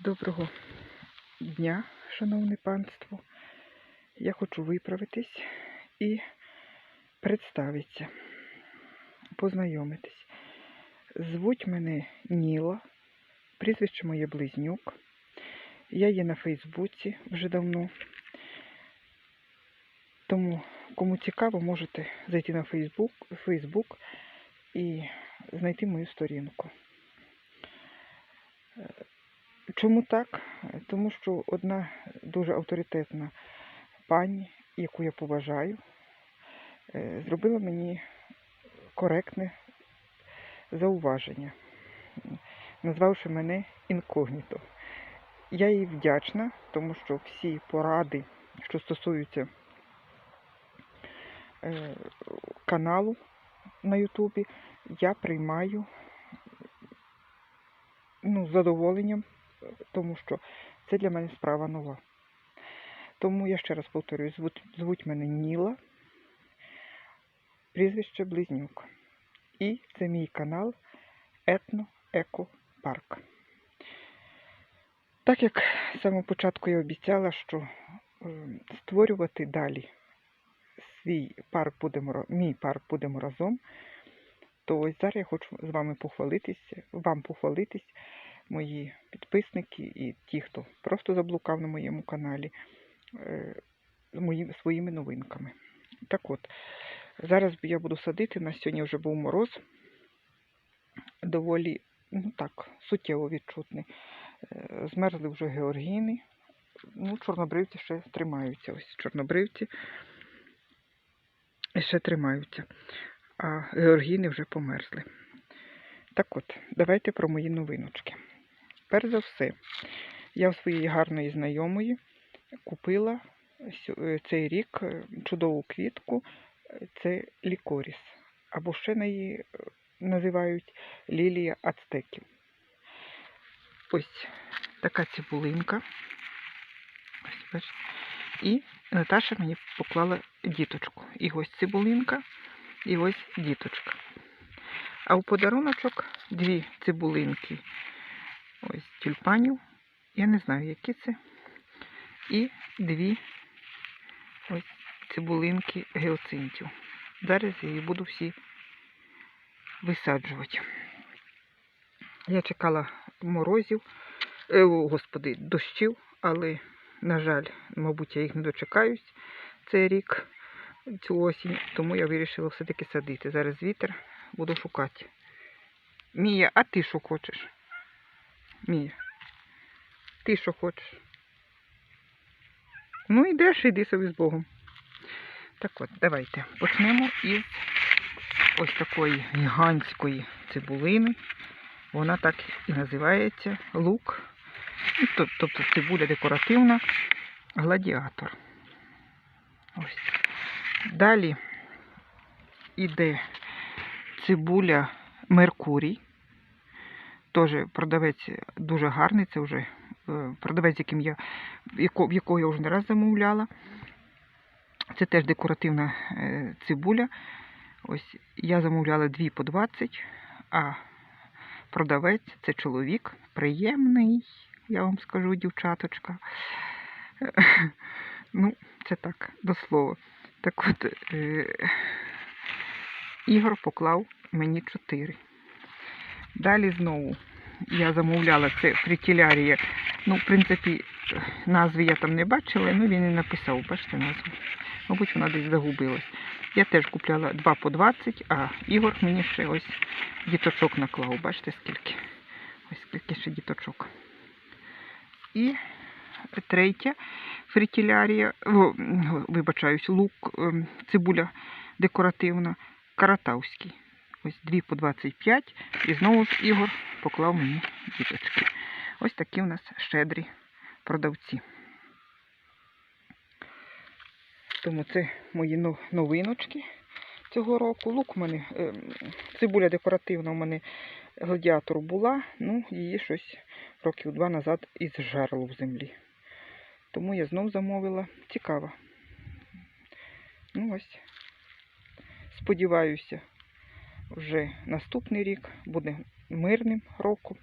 Доброго дня, шановне панство. Я хочу виправитись і представитися, познайомитись. Звуть мене Ніла, прізвище моє Близнюк. Я є на Фейсбуці вже давно. Тому, кому цікаво, можете зайти на Фейсбук, Фейсбук і знайти мою сторінку. Чому так? Тому що одна дуже авторитетна пані, яку я поважаю, е, зробила мені коректне зауваження, назвавши мене інкогніто. Я їй вдячна, тому що всі поради, що стосуються е, каналу на Ютубі, я приймаю ну, з задоволенням тому що це для мене справа нова. Тому я ще раз повторюю, звуть, звуть мене Ніла, прізвище Близнюк. І це мій канал Етно Еко Парк. Так як з самого початку я обіцяла, що е, створювати далі свій парк будемо, мій парк будемо разом, то ось зараз я хочу з вами похвалитись, вам похвалитись, мої підписники і ті, хто просто заблукав на моєму каналі, е, своїми новинками. Так от, зараз я буду садити, на сьогодні вже був мороз, доволі, ну так, суттєво відчутний. Е, Змерзли вже георгіни, ну, чорнобривці ще тримаються. Ось чорнобривці ще тримаються, а георгіни вже померзли. Так от, давайте про мої новиночки. Перш за все, я у своєї гарної знайомої купила е, цей рік е, чудову квітку, е, це лікоріс, або ще неї е, називають лілія ацтеків. Ось така цибулинка. І Наташа мені поклала діточку. І ось цибулинка, і ось діточка. А у подаруночок дві цибулинки ось тюльпанів. Я не знаю, які це. І дві ось цибулинки геоцинтів. Зараз її буду всі висаджувати. Я чекала морозів, е, о, господи, дощів, але, на жаль, мабуть, я їх не дочекаюсь цей рік, цю осінь, тому я вирішила все-таки садити. Зараз вітер буду шукати. Мія, а ти що хочеш? Мія, ти що хочеш? Ну, йдеш, іди собі з Богом. Так от, давайте почнемо із ось такої гігантської цибулини. Вона так і називається лук. Ну, Тобто цибуля декоративна, гладіатор. Ось. Далі іде цибуля Меркурій. Теж продавець дуже гарний, це вже е, продавець, яким я, в якого я вже не раз замовляла. Це теж декоративна е, цибуля. Ось я замовляла дві по 20, а продавець це чоловік, приємний, я вам скажу, дівчаточка. Ну, це так, до слова. Так от, е, Ігор поклав мені 4. Далі знову я замовляла це фрітілярія. Ну, в принципі, назви я там не бачила, ну він і написав, бачите назву. Мабуть, вона десь загубилась. Я теж купляла 2 по 20, а Ігор мені ще ось діточок наклав. Бачите скільки? Ось скільки ще діточок. І третя фрітілярія, о, вибачаюсь, лук, ем, цибуля декоративна, каратавський. Ось 2 по 25. І знову ж Ігор поклав мені діточки. Ось такі у нас щедрі продавці. Тому це мої новиночки цього року. Лук у мене, ем, цибуля декоративна у мене гладіатору була, ну її щось років два назад із жерло в землі. Тому я знов замовила. Цікаво. Ну ось. Сподіваюся, вже наступний рік буде мирним роком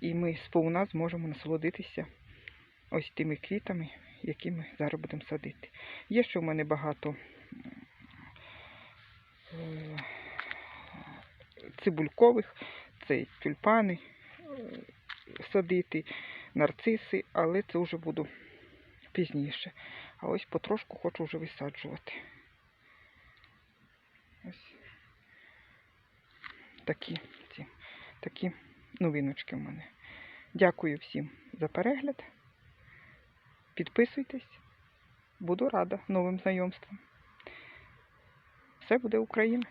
і ми сповна зможемо насолодитися ось тими квітами, які ми зараз будемо садити. Є ще в мене багато е, цибулькових, це тюльпани е, садити, нарциси, але це вже буду пізніше. А ось потрошку хочу вже висаджувати. Ось такі, такі новиночки в мене. Дякую всім за перегляд. Підписуйтесь. Буду рада новим знайомствам. Все буде Україна!